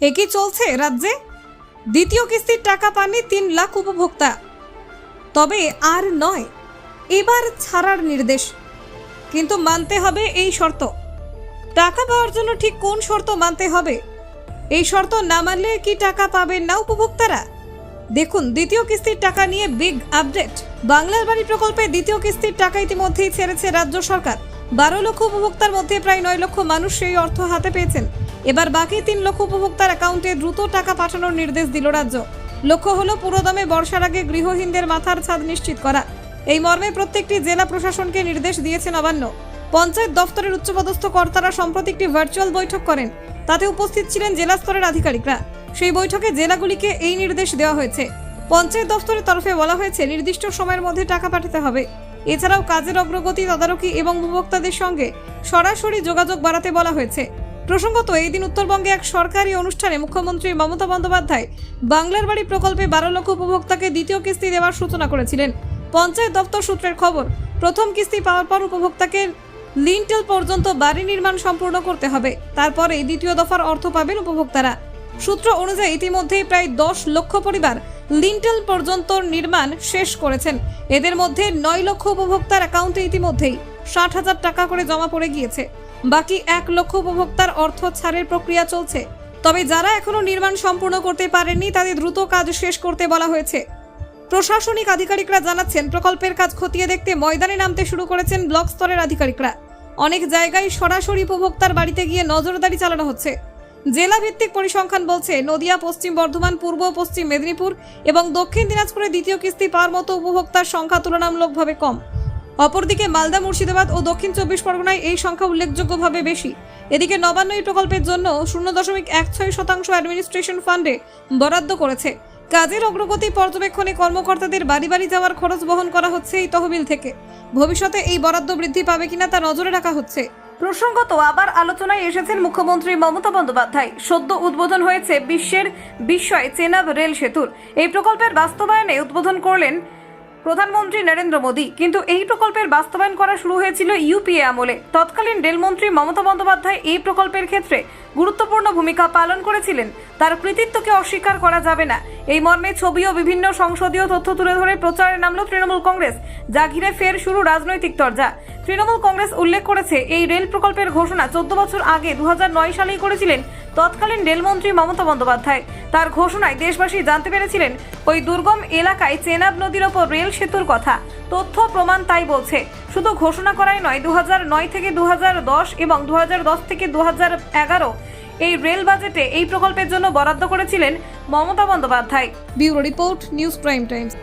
একই চলছে রাজ্যে? দ্বিতীয় কিস্তির টাকা পাননি তিন লাখ উপভোক্তা। তবে আর নয়, এবার ছাড়ার নির্দেশ। কিন্তু মানতে হবে এই শর্ত। টাকা পাওয়ার জন্য ঠিক কোন শর্ত মানতে হবে? এই শর্ত না মানলে কি টাকা পাবেন না উপভোক্তারা? দেখুন, দ্বিতীয় কিস্তির টাকা নিয়ে বিগ আপডেট। বাংলার বাড়ি প্রকল্পে দ্বিতীয় কিস্তির টাকা ইতিমধ্যেই ছেড়েছে রাজ্য সরকার। বারো লক্ষ উপভোক্তার মধ্যে প্রায় নয় লক্ষ মানুষ সেই অর্থ হাতে পেয়েছেন। এবার বাকি তিন লক্ষ উপভোক্তার অ্যাকাউন্টে দ্রুত টাকা পাঠানোর নির্দেশ দিল রাজ্য। লক্ষ্য হলো পুরোদমে বর্ষার আগে গৃহহীনদের মাথার ছাদ নিশ্চিত করা। এই মর্মে প্রত্যেকটি জেলা প্রশাসনকে নির্দেশ দিয়েছে নবান্ন। পঞ্চায়েত দফতরের উচ্চপদস্থ কর্তারা সম্প্রতি একটি ভার্চুয়াল বৈঠক করেন। তাতে উপস্থিত ছিলেন জেলা স্তরের আধিকারিকরা। সেই বৈঠকে জেলাগুলিকে এই নির্দেশ দেওয়া হয়েছে। পঞ্চায়েত দফতরের তরফে বলা হয়েছে, নির্দিষ্ট সময়ের মধ্যে টাকা পাঠাতে হবে। এছাড়াও কাজের অগ্রগতি, তদারকি এবং উপভোক্তাদের সঙ্গে সরাসরি যোগাযোগ বাড়াতে বলা হয়েছে। প্রসঙ্গত, এই দিন উত্তরবঙ্গে এক সরকারি অনুষ্ঠানে মুখ্যমন্ত্রী মমতা বন্দ্যোপাধ্যায় বাংলার বাড়ি প্রকল্পে বারো লক্ষ উপভোক্তাকে দ্বিতীয় কিস্তি দেওয়ার সূচনা করেছিলেন। পঞ্চায়েত দপ্তর সূত্রের খবর, প্রথম কিস্তি পাওয়ার পর উপভোক্তাকে লিন্টেল পর্যন্ত বাড়ি নির্মাণ সম্পূর্ণ করতে হবে। তারপরে দ্বিতীয় দফার অর্থ পাবেন উপভোক্তারা। সূত্র অনুযায়ী ইতিমধ্যেই প্রায় দশ লক্ষ পরিবার লিন্টেল পর্যন্ত নির্মাণ শেষ করেছেন। এদের মধ্যে নয় লক্ষ উপভোক্তার অ্যাকাউন্টে ইতিমধ্যেই ষাট হাজার টাকা করে জমা পড়ে গিয়েছে। বাকি এক লক্ষ উপভোক্তার অর্থ ছাড়ের প্রক্রিয়া চলছে। তবে যারা এখনও নির্মাণ সম্পূর্ণ করতে পারেননি, তাদের দ্রুত কাজ শেষ করতে বলা হয়েছে। প্রশাসনিক আধিকারিকরা জানাচ্ছেন, প্রকল্পের কাজ খতিয়ে দেখতে ময়দানে নামতে শুরু করেছেন ব্লক স্তরের আধিকারিকরা। অনেক জায়গায় সরাসরি উপভোক্তার বাড়িতে গিয়ে নজরদারি চালানো হচ্ছে। জেলা ভিত্তিক পরিসংখ্যান বলছে, নদিয়া, পশ্চিম বর্ধমান, পূর্ব, পশ্চিম মেদিনীপুর এবং দক্ষিণ দিনাজপুরে দ্বিতীয় কিস্তি পাওয়ার মতো উপভোক্তার সংখ্যা তুলনামূলকভাবে কম। অপরদিকে মালদা, মুর্শিদাবাদ ও দক্ষিণ চব্বিশ পরগনায় এই সংখ্যা উল্লেখযোগ্যভাবে বেশি। এদিকে নবান্ন এই প্রকল্পের জন্য শূন্য দশমিক এক ছয় শতাংশ অ্যাডমিনিস্ট্রেশন ফান্ডে বরাদ্দ করেছে। কাজের অগ্রগতি পর্যবেক্ষণে কর্মকর্তাদের বাড়ি বাড়ি যাওয়ার খরচ বহন করা হচ্ছে এই তহবিল থেকে। ভবিষ্যতে এই বরাদ্দ বৃদ্ধি পাবে কিনা তা নজরে রাখা হচ্ছে। প্রসঙ্গত আবার আলোচনায় এসেছেন মুখ্যমন্ত্রী মমতা বন্দ্যোপাধ্যায়। সদ্য উদ্বোধন হয়েছে বিশ্বের বিস্ময় চেনাব রেল সেতুর। এই প্রকল্পের বাস্তবায়নে উদ্বোধন করলেন প্রধানমন্ত্রী নরেন্দ্র মোদী, কিন্তু এই প্রকল্পের বাস্তবায়ন করা শুরু হয়েছিল ইউপিএ আমলে। তৎকালীন রেলমন্ত্রী মমতা বন্দ্যোপাধ্যায় এই প্রকল্পের ক্ষেত্রে গুরুত্বপূর্ণ ভূমিকা পালন করেছিলেন। তার কৃতিত্বকে অস্বীকার করা যাবে না। এই মর্মে ছবি ও বিভিন্ন সংসদীয় তথ্য তুলে ধরে প্রচারে নামল তৃণমূল কংগ্রেস, যা ঘিরে ফের শুরু রাজনৈতিক চর্চা তৃণমূল কংগ্রেস উল্লেখ করেছে, এই রেল প্রকল্পের ঘোষণা চোদ্দ বছর আগে দুহাজার নয় সালেই করেছিলেন তৎকালীন রেলমন্ত্রী মমতা বন্দ্যোপাধ্যায়। তার ঘোষণায় দেশবাসী জানতে পেরেছিলেন, ওই দুর্গম এলাকায় চেনাব নদীর ওপর রেল সেতুর কথা। তথ্য প্রমাণ তাই বলছে, শুধু ঘোষণা করাই নয় দু থেকে দু হাজার দশ এবং দু হাজার দশ থেকে দু হাজার এগারো এই রেল বাজেটে এই প্রকল্পের জন্য বরাদ্দ করেছিলেন Mamata Bandyopadhyay. Bureau report, news prime times.